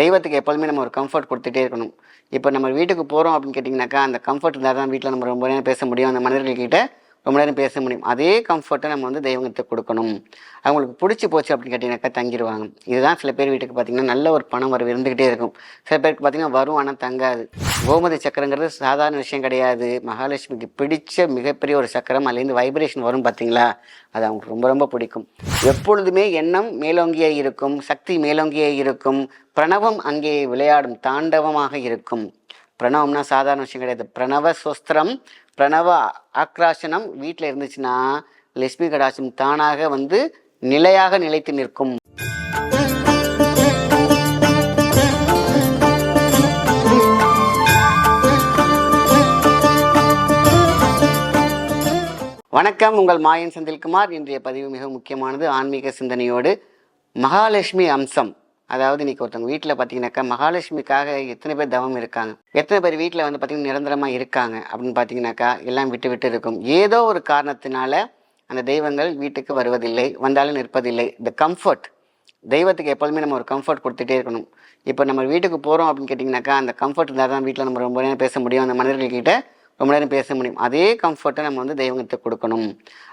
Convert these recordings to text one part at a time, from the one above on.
தெய்வத்துக்கு எப்போதுமே நம்ம ஒரு கம்ஃபர்ட் கொடுத்துட்டே இருக்கணும். இப்போ நம்ம வீட்டுக்கு போகிறோம் அப்படின்னு கேட்டிங்கனாக்கா அந்த கம்ஃபர்ட் இருந்தால் தான் வீட்டில் நம்ம ரொம்ப நேரம் பேச முடியும். அந்த மனிதர்கள்கிட்ட ரொம்ப நேரம் பேச முடியும். அதே கம்ஃபர்ட்டை நம்ம வந்து தெய்வங்களுக்கு கொடுக்கணும். அவங்களுக்கு பிடிச்சி போச்சு அப்படின்னு கேட்டிங்கனாக்கா தங்கிடுவாங்க இதுதான் சில பேர் வீட்டுக்கு பார்த்திங்கன்னா நல்ல ஒரு பணம் வரவு இருந்துக்கிட்டே இருக்கும். சில பேருக்கு பார்த்திங்கன்னா வரும் ஆனால் தங்காது. கோமதி சக்கரங்கிறது சாதாரண விஷயம் கிடையாது. மகாலட்சுமிக்கு பிடிச்ச மிகப்பெரிய ஒரு சக்கரம் அதுலேருந்து வைப்ரேஷன் வரும் பார்த்தீங்களா அது அவங்களுக்கு ரொம்ப ரொம்ப பிடிக்கும். எப்பொழுதுமே எண்ணம் மேலோங்கியே இருக்கும் சக்தி மேலோங்கியே இருக்கும் பிரணவம் அங்கே விளையாடும் தாண்டவமாக இருக்கும். பிரணவம்னா சாதாரண விஷயம் கிடையாது. பிரணவ சொஸ்திரம் பிரணவ ஆக்ராசனம் வீட்டில் இருந்துச்சுன்னா லட்சுமி கடாட்சம் தானாக வந்து நிலையாக நிலைத்து நிற்கும். வணக்கம். உங்கள் மாயன் செந்தில்குமார். இன்றைய பதிவு மிக முக்கியமானது. ஆன்மீக சிந்தனையோடு மகாலட்சுமி அம்சம். அதாவது இன்றைக்கி ஒருத்தவங்க வீட்டில் பார்த்தீங்கன்னாக்கா மகாலட்சுமிக்காக எத்தனை பேர் தவம் இருக்காங்க? எத்தனை பேர் வீட்டில் வந்து பார்த்திங்கன்னா நிரந்தரமாக இருக்காங்க அப்படின்னு பார்த்தீங்கன்னாக்கா எல்லாம் விட்டு விட்டு இருக்கும். ஏதோ ஒரு காரணத்தினால அந்த தெய்வங்கள் வீட்டுக்கு வருவதில்லை வந்தாலும் நிற்பதில்லை. த கம்ஃபர்ட் தெய்வத்துக்கு எப்போதுமே நம்ம ஒரு கம்ஃபர்ட் கொடுத்துட்டே இருக்கணும். இப்போ நம்ம வீட்டுக்கு போகிறோம் அப்படின்னு கேட்டிங்கனாக்கா அந்த கம்ஃபர்ட் இருந்தால் தான் வீட்டில் நம்ம ரொம்ப நேரம் பேச முடியும். அந்த மனிதர்கள்கிட்ட ரொம்ப நேரம் பேச முடியும். அதே கம்ஃபர்ட்டை நம்ம வந்து தெய்வங்கத்தை கொடுக்கணும்.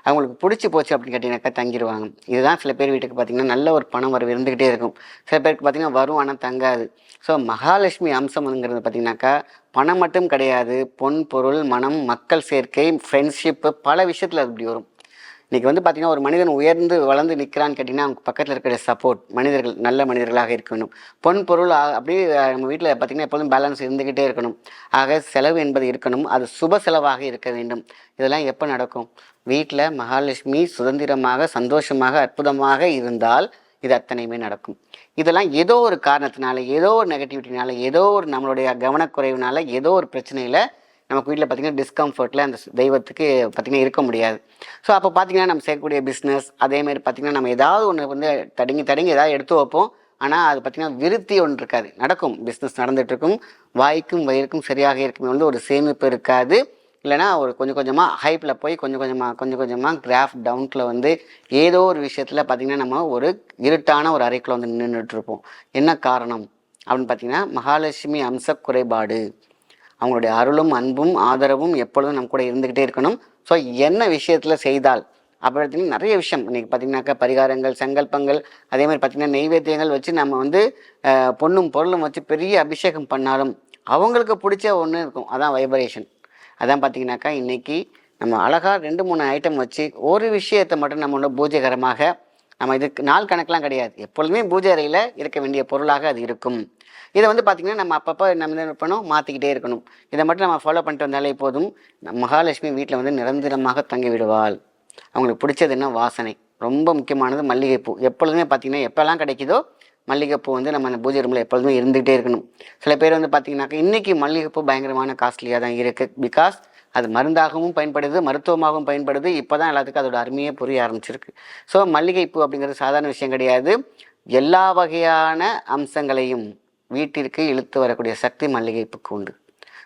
அவங்களுக்கு பிடிச்சி போச்சு அப்படின்னு கேட்டிங்கனாக்கா தங்கிடுவாங்க இதுதான் சில பேர் வீட்டுக்கு பார்த்திங்கன்னா நல்ல ஒரு பணம் வரவு இருந்துக்கிட்டே இருக்கும். சில பேருக்கு பார்த்திங்கன்னா வரும் ஆனால் தங்காது. ஸோ மகாலட்சுமி அம்சம்ங்கிறது பார்த்திங்கனாக்கா பணம் மட்டும் கிடையாது. பொன் பொருள் மனம் மக்கள் சேர்க்கை ஃப்ரெண்ட்ஷிப்பு பல விஷயத்தில் அது இப்படி வரும். இன்றைக்கி வந்து பார்த்திங்கன்னா ஒரு மனிதன் உயர்ந்து வளர்ந்து நிற்கிறான்னு கேட்டிங்கன்னா அவங்க பக்கத்தில் இருக்கிற சப்போர்ட் மனிதர்கள் நல்ல மனிதர்களாக இருக்கணும். பொன் பொருள் அப்படியே நம்ம வீட்டில் பார்த்திங்கன்னா எப்போதும் பேலன்ஸ் இருந்துக்கிட்டே இருக்கணும். ஆக செலவு என்பது இருக்கணும். அது சுப செலவாக இருக்க வேண்டும். இதெல்லாம் எப்போ நடக்கும்? வீட்டில் மகாலட்சுமி சுதந்திரமாக சந்தோஷமாக அற்புதமாக இருந்தால் இது அத்தனையுமே நடக்கும். இதெல்லாம் ஏதோ ஒரு காரணத்தினால ஏதோ ஒரு நெகட்டிவிட்டினால ஏதோ ஒரு நம்மளுடைய கவனக்குறைவுனால ஏதோ ஒரு பிரச்சனையில் நமக்கு வீட்டில் பார்த்திங்கன்னா டிஸ்கம்ஃபர்ட்டில் அந்த தெய்வத்துக்கு பார்த்திங்கன்னா இருக்க முடியாது. ஸோ அப்போ பார்த்திங்கன்னா நம்ம செய்யக்கூடிய பிஸ்னஸ் அதேமாதிரி பார்த்திங்கன்னா நம்ம ஏதாவது ஒன்று வந்து தடங்கி தடங்கி ஏதாவது எடுத்து வைப்போம். ஆனால் அது பார்த்திங்கன்னா விருத்தி ஒன்று இருக்காது. நடக்கும். பிஸ்னஸ் நடந்துகிட்ருக்கும் இருக்கும். வாய்க்கும் வயிறுக்கும் சரியாக இருக்கும். வந்து ஒரு சேமிப்பு இருக்காது. இல்லைனா ஒரு கொஞ்சம் கொஞ்சமாக ஹைப்பில் போய் கொஞ்சம் கொஞ்சமாக கொஞ்சம் கொஞ்சமாக கிராஃப் டவுன்கில் வந்து ஏதோ ஒரு விஷயத்தில் பார்த்திங்கன்னா நம்ம ஒரு இருட்டான ஒரு அறைக்குள்ளே வந்து நின்றுட்டு இருப்போம். என்ன காரணம்? அப்படின்னு பார்த்தீங்கன்னா மகாலட்சுமி அம்ச குறைபாடு. அவங்களுடைய அருளும் அன்பும் ஆதரவும் எப்பொழுதும் நம்ம கூட இருந்துக்கிட்டே இருக்கணும். ஸோ என்ன விஷயத்தில் செய்தால்? அப்போ நிறைய விஷயம். இன்றைக்கி பார்த்தீங்கன்னாக்கா பரிகாரங்கள் சங்கல்பங்கள் அதே மாதிரி பார்த்திங்கன்னா நெய்வேத்தியங்கள் வச்சு நம்ம வந்து பொண்ணும் பொருளும் வச்சு பெரிய அபிஷேகம் பண்ணாலும் அவங்களுக்கு பிடிச்ச ஒன்று இருக்கும். அதான் வைப்ரேஷன் அதான் பார்த்தீங்கன்னாக்கா இன்றைக்கி நம்ம அழகாக ரெண்டு மூணு ஐட்டம் வச்சு ஒரு விஷயத்தை மட்டும் நம்மளோட பூஜைகரமாக நம்ம இதுக்கு நாள் கணக்கெலாம் கிடையாது. எப்பொழுதுமே பூஜை அறையில் இருக்க வேண்டிய பொருளாக அது இருக்கும். இதை வந்து பார்த்திங்கன்னா நம்ம அப்பப்போ நம்ம என்ன பண்ணணும்? மாற்றிக்கிட்டே இருக்கணும். இதை மட்டும் நம்ம ஃபாலோ பண்ணிட்டு வந்தாலே போதும். மகாலட்சுமி வீட்டில் வந்து நிரந்தரமாக தங்கி விடுவாள் அவங்களுக்கு பிடிச்சது என்ன? வாசனை. ரொம்ப முக்கியமானது மல்லிகைப்பூ. எப்பொழுதுமே பார்த்திங்கன்னா எப்போல்லாம் கிடைக்குதோ மல்லிகைப்பூ வந்து நம்ம அந்த பூஜை ரூமில் எப்பொழுதுமே இருந்துகிட்டே இருக்கணும். சில பேர் வந்து பார்த்திங்கனாக்கா இன்றைக்கி மல்லிகைப்பூ பயங்கரமான காஸ்ட்லியாக தான் இருக்குது பிகாஸ் அது மருந்தாகவும் பயன்படுது மருத்துவமாகவும் பயன்படுது. இப்போ தான் எல்லாத்துக்கும் அதோட அருமையே புரிய ஆரம்பிச்சிருக்கு. ஸோ மல்லிகைப்பூ அப்படிங்கிறது சாதாரண விஷயம் கிடையாது. எல்லா வகையான அம்சங்களையும் வீட்டிற்கு இழுத்து வரக்கூடிய சக்தி மல்லிகைப்பூக்கு உண்டு.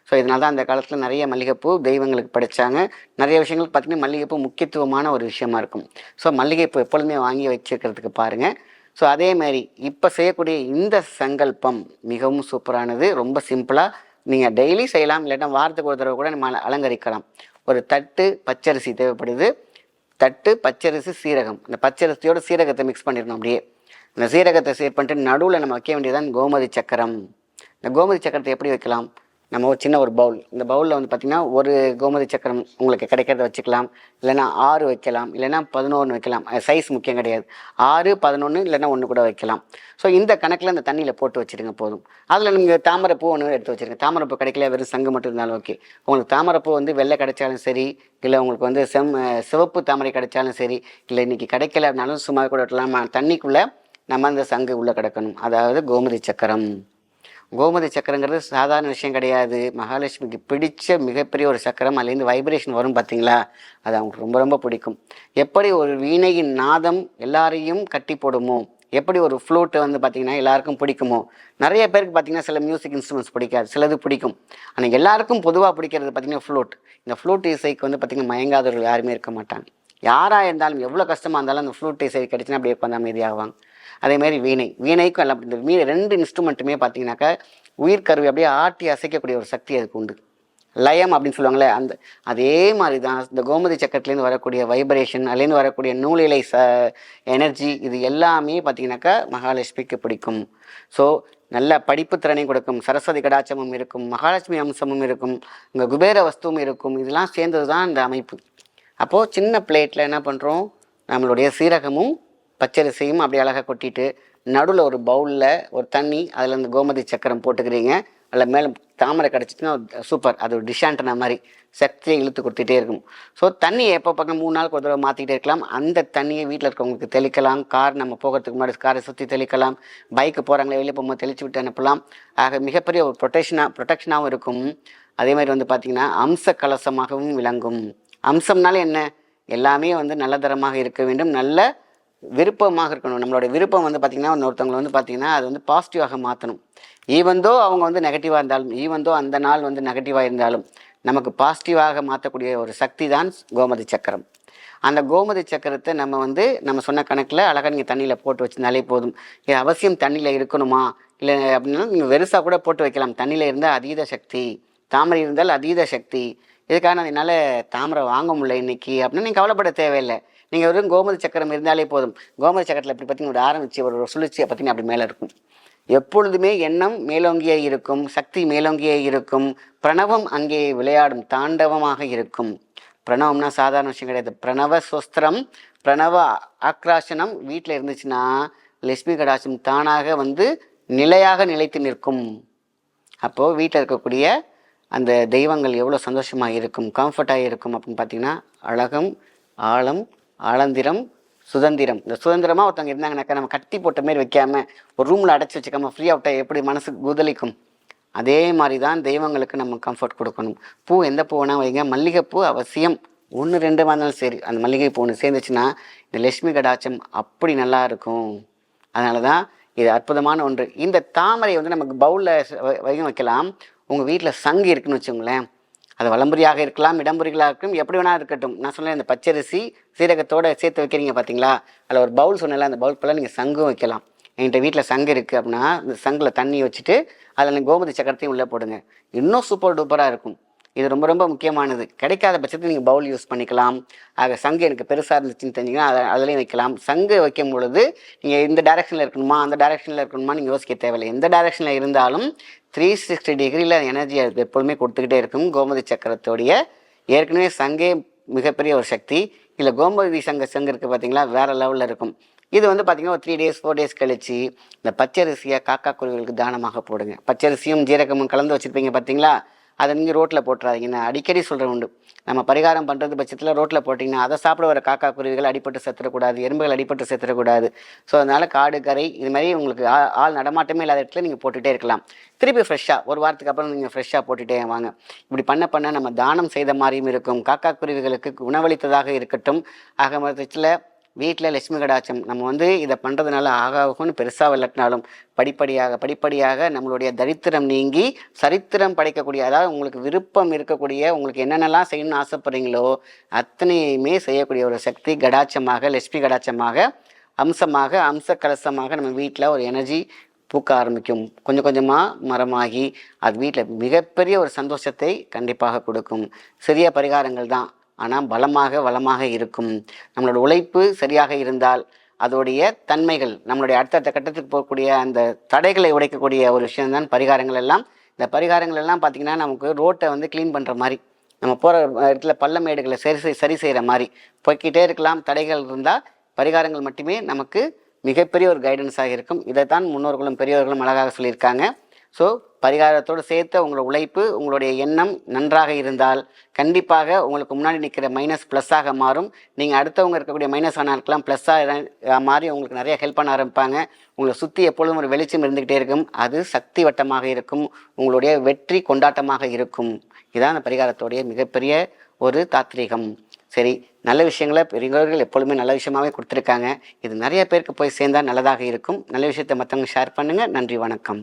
ஸோ இதனால தான் அந்த காலத்தில் நிறைய மல்லிகைப்பூ தெய்வங்களுக்கு படைச்சாங்க. நிறைய விஷயங்களுக்கு பார்த்திங்கன்னா மல்லிகைப்பூ முக்கியத்துவமான ஒரு விஷயமா இருக்கும். ஸோ மல்லிகைப்பூ எப்பொழுதுமே வாங்கி வச்சுருக்கிறதுக்கு பாருங்கள் ஸோ அதே மாதிரி இப்போ செய்யக்கூடிய இந்த சங்கல்பம் மிகவும் சூப்பரானது. ரொம்ப சிம்பிளாக நீங்கள் டெய்லி செய்யலாம். இல்லாட்டா வாரத்துக்கு ஒரு தடவை கூட நம்ம அலங்கரிக்கலாம். ஒரு தட்டு பச்சரிசி தேவைப்படுது. தட்டு பச்சரிசி சீரகம். இந்த பச்சரிசியோட சீரகத்தை மிக்ஸ் பண்ணிடணும் அப்படியே. இந்த சீரகத்தை சேர் பண்ணிட்டு நடுவில் நம்ம வைக்க வேண்டியதான் கோமதி சக்கரம். இந்த கோமதி சக்கரத்தை எப்படி வைக்கலாம்? நம்ம ஒரு சின்ன ஒரு பவுல் இந்த பவுலில் வந்து பார்த்திங்கன்னா ஒரு கோமதி சக்கரம் உங்களுக்கு கிடைக்கிறத வச்சுக்கலாம். இல்லைன்னா ஆறு வைக்கலாம். இல்லைன்னா பதினொன்று வைக்கலாம். சைஸ் முக்கியம் கிடையாது. ஆறு பதினொன்று இல்லைன்னா ஒன்று கூட வைக்கலாம். ஸோ இந்த கணக்கில் அந்த தண்ணியில் போட்டு வச்சுருங்க போதும். அதில் நீங்கள் தாமரைப்பூ ஒன்று எடுத்து வச்சுருங்க. தாமரைப்பூ கிடைக்கல வெறும் சங்கு மட்டும் இருந்தாலும் ஓகே உங்களுக்கு தாமரைப்பூ வந்து வெள்ளை கிடைச்சாலும் சரி இல்லை உங்களுக்கு வந்து செம் சிவப்பு தாமரை கிடைச்சாலும் சரி இல்லை இன்றைக்கி கிடைக்கல அப்படின்னாலும் சும்மா கூட விடலாம் தண்ணிக்குள்ளே நம்ம அந்த சங்கு உள்ளே கிடக்கணும். அதாவது கோமதி சக்கரம். கோமதி சக்கரங்கிறது சாதாரண விஷயம் கிடையாது. மகாலட்சுமிக்கு பிடிச்ச மிகப்பெரிய ஒரு சக்கரம் அதுலேருந்து வைப்ரேஷன் வரும் பார்த்தீங்களா? அது அவங்களுக்கு ரொம்ப ரொம்ப பிடிக்கும். எப்படி ஒரு வீணையின் நாதம் எல்லாரையும் கட்டி போடுமோ? எப்படி ஒரு ஃப்ளூட்டு வந்து பார்த்திங்கன்னா எல்லாருக்கும் பிடிக்குமோ? நிறைய பேருக்கு பார்த்திங்கன்னா சில மியூசிக் இன்ஸ்ட்ருமெண்ட்ஸ் பிடிக்காது. சிலது பிடிக்கும். ஆனால் எல்லாருக்கும் பொதுவாக பிடிக்கிறது பார்த்திங்கன்னா ஃப்ளூட் இந்த ஃப்ளூட் இசைக்கு வந்து பார்த்திங்கன்னா மயங்காதவர்கள் யாருமே இருக்க மாட்டாங்க. யாராக இருந்தாலும் எவ்வளோ கஷ்டமாக இருந்தாலும் அந்த ஃப்ளூட் இசை கிடச்சின்னா அப்படியே உட்காந்து அமைதியாகுவாங்க அதே மாதிரி வீணை. வீணைக்கும் எல்லாம் இந்த வீணை ரெண்டு இன்ஸ்ட்ருமெண்ட்டுமே பார்த்தீங்கன்னாக்கா உயிர் கருவி அப்படியே ஆட்டி அசைக்கக்கூடிய ஒரு சக்தி அதுக்கு உண்டு. லயம் அப்படின்னு சொல்லுவாங்களே அந்த அதே மாதிரி தான் இந்த கோமதி சக்கரத்துலேருந்து வரக்கூடிய வைப்ரேஷன் அதுலேருந்து வரக்கூடிய நூலிலை ச எனர்ஜி இது எல்லாமே பார்த்தீங்கன்னாக்கா மகாலட்சுமிக்கு பிடிக்கும். ஸோ நல்ல படிப்பு திறனை கொடுக்கும். சரஸ்வதி கடாச்சமும் இருக்கும். மகாலட்சுமி அம்சமும் இருக்கும். இங்கே குபேர வஸ்துவும் இருக்கும். இதெல்லாம் சேர்ந்தது தான் இந்த அமைப்பு. அப்போது சின்ன பிளேட்டில் என்ன பண்ணுறோம் நம்மளுடைய சீரகமும் பச்சரிசையும் அப்படி அழகாக கொட்டிட்டு நடுவில் ஒரு பவுலில் ஒரு தண்ணி அதில் இந்த கோமதி சக்கரம் போட்டுக்கிறீங்க. அதில் மேலே தாமரை கிடச்சிட்டுன்னா சூப்பர். அது ஒரு டிஷாண்டனா மாதிரி சக்தியை இழுத்து கொடுத்துட்டே இருக்கும். ஸோ தண்ணியை எப்போ பக்கம் மூணு நாள் ஒரு தடவை மாற்றிக்கிட்டே இருக்கலாம். அந்த தண்ணியை வீட்டில் இருக்கவங்களுக்கு தெளிக்கலாம். கார் நம்ம போகிறதுக்கு முன்னாடி காரை சுற்றி தெளிக்கலாம். பைக்கு போகிறாங்களே வெளியே போகும்போது தெளிச்சு விட்டு அனுப்பலாம். ஆக மிகப்பெரிய ஒரு ப்ரொட்டெக்ஷனாக ப்ரொடெக்ஷனாகவும் இருக்கும். அதே மாதிரி வந்து பார்த்திங்கன்னா அம்ச கலசமாகவும் விளங்கும். அம்சம்னால என்ன? எல்லாமே வந்து நல்ல தரமாக இருக்க வேண்டும். நல்ல விருப்பமாக இருக்கணும். நம்மளோட விருப்பம் வந்து பார்த்திங்கன்னா இன்னொருத்தவங்களை வந்து பார்த்திங்கன்னா அது வந்து பாசிட்டிவாக மாற்றணும் ஈவந்தோ அவங்க வந்து நெகட்டிவாக இருந்தாலும் ஈவந்தோ அந்த நாள் வந்து நெகட்டிவாக இருந்தாலும் நமக்கு பாசிட்டிவாக மாற்றக்கூடிய ஒரு சக்தி தான் கோமதி சக்கரம். அந்த கோமதி சக்கரத்தை நம்ம வந்து நம்ம சொன்ன கணக்கில் அழகாக நீங்கள் தண்ணியில் போட்டு வச்சுருந்தாலே போதும். இது அவசியம் தண்ணியில் இருக்கணுமா? இல்லை அப்படின்னா நீங்கள் வெறுசாக கூட போட்டு வைக்கலாம். தண்ணியில் இருந்தால் அதீத சக்தி தாமரை இருந்தால் அதீத சக்தி. இதுக்காக என்னால் தாமரை வாங்க முடியல இன்னைக்கு? அப்படின்னு நீங்கள் கவலைப்பட தேவையில்லை. நீங்கள் வெறும் கோமதி சக்கரம் இருந்தாலே போதும். கோமதி சக்கரத்தில் இப்படி பார்த்தீங்கன்னா ஒரு ஆரம்பிச்சு ஒரு சுழற்சியை பார்த்தீங்கன்னா அப்படி மேலே இருக்கும். எப்பொழுதுமே எண்ணம் மேலோங்கியே இருக்கும் சக்தி மேலோங்கியே இருக்கும் பிரணவம் அங்கே விளையாடும் தாண்டவமாக இருக்கும். பிரணவம்னா சாதாரண விஷயம் கிடையாது. பிரணவ சுஸ்திரம் பிரணவ ஆக்ராசனம் வீட்டில் இருந்துச்சுன்னா லட்சுமி கடாட்சம் தானாக வந்து நிலையாக நிலைத்து நிற்கும். அப்போது வீட்டில் இருக்கக்கூடிய அந்த தெய்வங்கள் எவ்வளோ சந்தோஷமாக இருக்கும் கம்ஃபர்ட்டாக இருக்கும் அப்படின்னு பார்த்தீங்கன்னா அழகம் ஆழம் ஆலந்திரம் சுதந்திரம். இந்த சுதந்திரமாக ஒருத்தவங்க இருந்தாங்கனாக்கா நம்ம கட்டி போட்ட மாரி வைக்காமல் ஒரு ரூமில் அடைச்சி வச்சுக்காம ஃப்ரீயாக அவுட்டாக எப்படி மனசு குதலிக்கும் அதே மாதிரி தான் தெய்வங்களுக்கு நம்ம கம்ஃபர்ட் கொடுக்கணும். பூ எந்த பூ வேணால் வைங்க? மல்லிகைப்பூ அவசியம். ஒன்று ரெண்டு இருந்தாலும் சரி. அந்த மல்லிகை பூ ஒன்று சேர்ந்துச்சுன்னா இந்த லட்சுமி கடாச்சம் அப்படி நல்லா இருக்கும். அதனால தான் இது அற்புதமான ஒன்று. இந்த தாமரை வந்து நமக்கு பவுலில் வைக்க வைக்கலாம். உங்கள் வீட்டில் சங்கு இருக்குன்னு வச்சுக்கோங்களேன். அது வளம்புரியாக இருக்கலாம் இடம்புரிகளாக இருக்கும் எப்படி வேணால் இருக்கட்டும். நான் சொன்னேன் இந்த பச்சரிசி சீரகத்தோட சேர்த்து வைக்கிறீங்க பார்த்தீங்களா அதில் ஒரு பவுல் சொன்னல அந்த பவுல் நீங்கள் சங்கும் வைக்கலாம். என்கிட்ட வீட்டில் சங்கு இருக்குது அப்படின்னா இந்த சங்கில் தண்ணி வச்சுட்டு அதில் நீங்கள் கோமதி சக்கரத்தையும் உள்ளே போடுங்க. இன்னும் சூப்பர் டூப்பராக இருக்கும். இது ரொம்ப ரொம்ப முக்கியமானது. கிடைக்காத பட்சத்தில் நீங்கள் பவுல் யூஸ் பண்ணிக்கலாம். ஆக சங்கு எனக்கு பெருசாக இருந்துச்சுன்னு தெரிஞ்சிங்கன்னா அதை அதுலேயும் வைக்கலாம். சங்கு வைக்கும் பொழுது நீங்கள் இந்த டைரெக்ஷனில் இருக்கணுமா அந்த டைரெக்ஷனில் இருக்கணுமா நீங்கள் யோசிக்க தேவையில்லை. எந்த டைரெக்ஷனில் இருந்தாலும் த்ரீ சிக்ஸ்டி டிகிரியில் எனர்ஜி அது எப்பொழுதுமே கொடுத்துக்கிட்டே இருக்கும். கோமதி சக்கரத்தோடைய ஏற்கனவே சங்கே மிகப்பெரிய ஒரு சக்தி. இல்லை கோமதி சங்க சங்கு இருக்குது பார்த்தீங்களா வேறு லெவலில் இருக்கும். இது வந்து பார்த்திங்கன்னா ஒரு த்ரீ டேஸ் ஃபோர் டேஸ் கழித்து இந்த பச்சரிசியை காக்கா குருவிகளுக்கு தானமாக போடுங்க. பச்சரிசியும் ஜீரகமும் கலந்து வச்சுருப்பீங்க பார்த்தீங்களா அதை நீங்கள் ரோட்டில் போட்டுறாதீங்க. நான் அடிக்கடி சொல்கிறேன் உண்டு. நம்ம பரிகாரம் பண்ணுறது பட்சத்தில் ரோட்டில் போட்டிங்கன்னா அதை சாப்பிட வர காக்கா குருவிகள் அடிப்பட்டு செத்துறக்கூடாது எறும்புகள் அடிப்பட்டு செத்துறக்கூடாது. ஸோ அதனால் காடு கரை இது மாதிரி உங்களுக்கு ஆ- ஆள் நடமாட்டமே இல்லாத இடத்துல நீங்கள் போட்டுகிட்டே இருக்கலாம். திருப்பி ஃப்ரெஷ்ஷாக ஒரு வாரத்துக்கு அப்புறம் நீங்கள் ஃப்ரெஷ்ஷாக போட்டுகிட்டே வாங்க. இப்படி பண்ண பண்ண நம்ம தானம் செய்த மாதிரியும் இருக்கும். காக்கா குருவிகளுக்கு உணவளித்ததாக இருக்கட்டும். ஆக மொத்தத்தில் வீட்டில் லட்சுமி கடாட்சம். நம்ம வந்து இதை பண்ணுறதுனால ஆகாகும்னு பெருசாக விளட்டினாலும் படிப்படியாக படிப்படியாக நம்மளுடைய தரித்திரம் நீங்கி சரித்திரம் படைக்கக்கூடிய அதாவது உங்களுக்கு விருப்பம் இருக்கக்கூடிய உங்களுக்கு என்னென்னலாம் செய்யணும்னு ஆசைப்படுறீங்களோ அத்தனையுமே செய்யக்கூடிய ஒரு சக்தி கடாட்சமாக லட்சுமி கடாட்சமாக அம்சமாக அம்ச கலசமாக நம்ம வீட்டில் ஒரு எனர்ஜி பூக்க ஆரம்பிக்கும். கொஞ்சம் கொஞ்சமாக மரமாகி அது வீட்டில் மிகப்பெரிய ஒரு சந்தோஷத்தை கண்டிப்பாக கொடுக்கும். சிறிய பரிகாரங்கள் தான். ஆனால் பலமாக வளமாக இருக்கும். நம்மளோட உழைப்பு சரியாக இருந்தால் அதோடைய தன்மைகள் நம்மளுடைய அடுத்தடுத்த கட்டத்துக்கு போகக்கூடிய அந்த தடைகளை உடைக்கக்கூடிய ஒரு விஷயம்தான் பரிகாரங்கள் எல்லாம். இந்த பரிகாரங்கள் எல்லாம் பார்த்திங்கன்னா நமக்கு ரோட்டை வந்து க்ளீன் பண்ணுற மாதிரி நம்ம போகிற இடத்துல பள்ளமேடுகளை சரி செய் சரி செய்கிற மாதிரி போய்க்கிட்டே இருக்கலாம். தடைகள் இருந்தால் பரிகாரங்கள் மட்டுமே நமக்கு மிகப்பெரிய ஒரு கைடன்ஸாக இருக்கும். இதைத்தான் முன்னோர்களும் பெரியவர்களும் அழகாக சொல்லியிருக்காங்க. ஸோ பரிகாரத்தோடு சேர்த்து உங்களோட உழைப்பு உங்களுடைய எண்ணம் நன்றாக இருந்தால் கண்டிப்பாக உங்களுக்கு முன்னாடி நிற்கிற மைனஸ் ப்ளஸ்ஸாக மாறும். நீங்கள் அடுத்தவங்க இருக்கக்கூடிய மைனஸ் ஆனாலுக்கெல்லாம் ப்ளஸ்ஸாக மாறி உங்களுக்கு நிறைய ஹெல்ப் பண்ண ஆரம்பிப்பாங்க. உங்களை சுற்றி எப்பொழுதும் ஒரு வெளிச்சம் இருந்துக்கிட்டே இருக்கும். அது சக்தி வட்டமாக இருக்கும். உங்களுடைய வெற்றி கொண்டாட்டமாக இருக்கும். இதான் அந்த பரிகாரத்தோடைய மிகப்பெரிய ஒரு தாத்ரீகம். சரி நல்ல விஷயங்களை பெரியவர்கள் எப்பொழுதுமே நல்ல விஷயமாகவே கொடுத்துருக்காங்க. இது நிறைய பேருக்கு போய் சேர்ந்தால் நல்லதாக இருக்கும். நல்ல விஷயத்தை மற்றவங்க ஷேர் பண்ணுங்கள் நன்றி வணக்கம்.